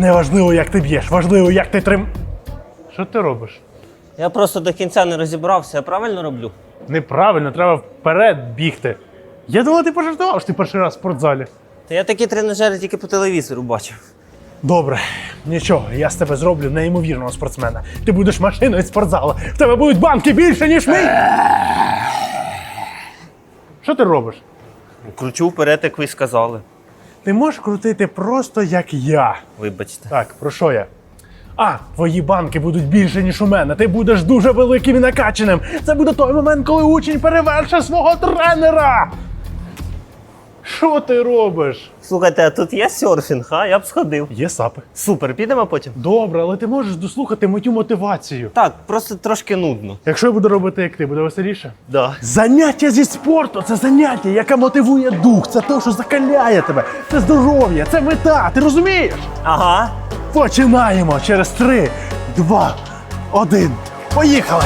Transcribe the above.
Неважливо, як ти б'єш, важливо, як ти трим. Що ти робиш? Я просто до кінця не розібрався, я правильно роблю? Неправильно, треба вперед бігти. Я думав, ти пожартував, що ти перший раз в спортзалі. Та я такі тренажери тільки по телевізору бачив. Добре, нічого, я з тебе зроблю неймовірного спортсмена. Ти будеш машиною з спортзалу. В тебе будуть банки більше, ніж мій. Що ти робиш? Кручу вперед, як ви й сказали. Ти можеш крутити просто як я. Вибачте. Так, про що я? А, твої банки будуть більше, ніж у мене. Ти будеш дуже великим і накачаним. Це буде той момент, коли учень перевершить свого тренера. Що ти робиш? Слухайте, а тут є серфінг, а? Я б сходив. Є сапи. Супер, підемо потім. Добре, але ти можеш дослухати мою мотивацію. Так, просто трошки нудно. Якщо я буду робити, як ти, буде веселіше? Да. Заняття зі спорту це заняття, яке мотивує дух, це те, що закаляє тебе, це здоров'я, це мета. Ти розумієш? Ага. Починаємо через три, два, один. Поїхали!